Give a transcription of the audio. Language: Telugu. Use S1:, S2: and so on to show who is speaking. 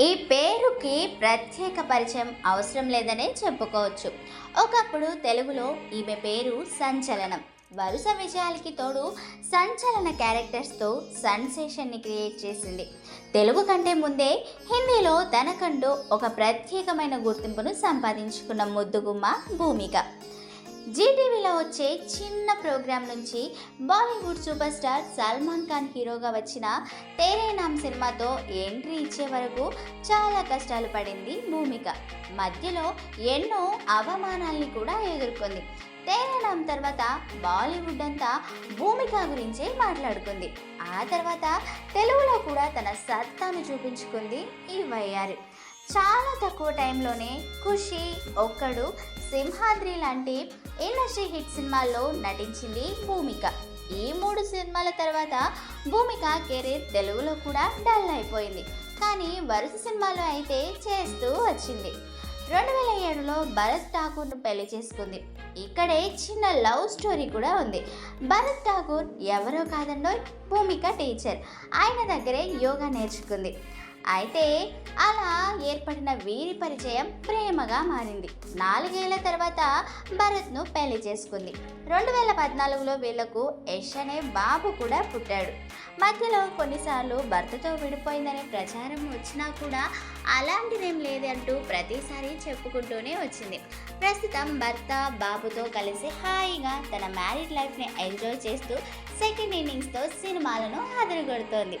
S1: ఈ పేరుకి ప్రత్యేక పరిచయం అవసరం లేదనే చెప్పుకోవచ్చు. ఒకప్పుడు తెలుగులో ఈమె పేరు సంచలనం. వరుస విజయాలకి తోడు సంచలన క్యారెక్టర్స్తో సన్సేషన్ని క్రియేట్ చేసింది. తెలుగు కంటే ముందే హిందీలో తనకంటూ ఒక ప్రత్యేకమైన గుర్తింపును సంపాదించుకున్న ముద్దుగుమ్మ భూమిక. జీటీవీలో వచ్చే చిన్న ప్రోగ్రాం నుంచి Bollywood super star Salman Khan హీరోగా వచ్చిన తేరే నామ్ సినిమాతో ఎంట్రీ ఇచ్చే వరకు చాలా కష్టాలు పడింది భూమిక. మధ్యలో ఎన్నో అవమానాల్ని కూడా ఎదుర్కొంది. తేరే తర్వాత బాలీవుడ్ అంతా భూమిక గురించే మాట్లాడుకుంది. ఆ తర్వాత తెలుగులో కూడా తన సత్తాను చూపించుకుంది ఈ వయ్యారి చాలా తక్కువ టైంలోనే ఖుషి ఒక్కడు సింహాద్రి లాంటి ఇండస్ట్రీ హిట్ సినిమాల్లో నటించింది భూమిక. ఈ మూడు సినిమాల తర్వాత భూమిక కెరీర్ తెలుగులో కూడా డల్ అయిపోయింది. కానీ వరుస సినిమాలు అయితే చేస్తూ వచ్చింది. రెండు వేల ఏడులో భరత్ ఠాకూర్ను పెళ్ళి చేసుకుంది. ఇక్కడే చిన్న లవ్ స్టోరీ కూడా ఉంది. భరత్ ఠాకూర్ ఎవరో కాదండో భూమిక టీచర్. ఆయన దగ్గరే యోగా నేర్చుకుంది. అయితే అలా ఏర్పడిన వీరి పరిచయం ప్రేమగా మారింది. నాలుగేళ్ళ తర్వాత భరత్ను పెళ్ళి చేసుకుంది. రెండు వేల పద్నాలుగులో వీళ్ళకు యష్ అనే బాబు కూడా పుట్టాడు. మధ్యలో కొన్నిసార్లు భర్తతో విడిపోయిందనే ప్రచారం వచ్చినా కూడా అలాంటిదేం లేదంటూ ప్రతిసారి చెప్పుకుంటూనే వచ్చింది. ప్రస్తుతం భర్త బాబుతో కలిసి హాయిగా తన మ్యారీడ్ లైఫ్ని ఎంజాయ్ చేస్తూ సెకండ్ ఇన్నింగ్స్తో సినిమాలను అదరగొడుతోంది.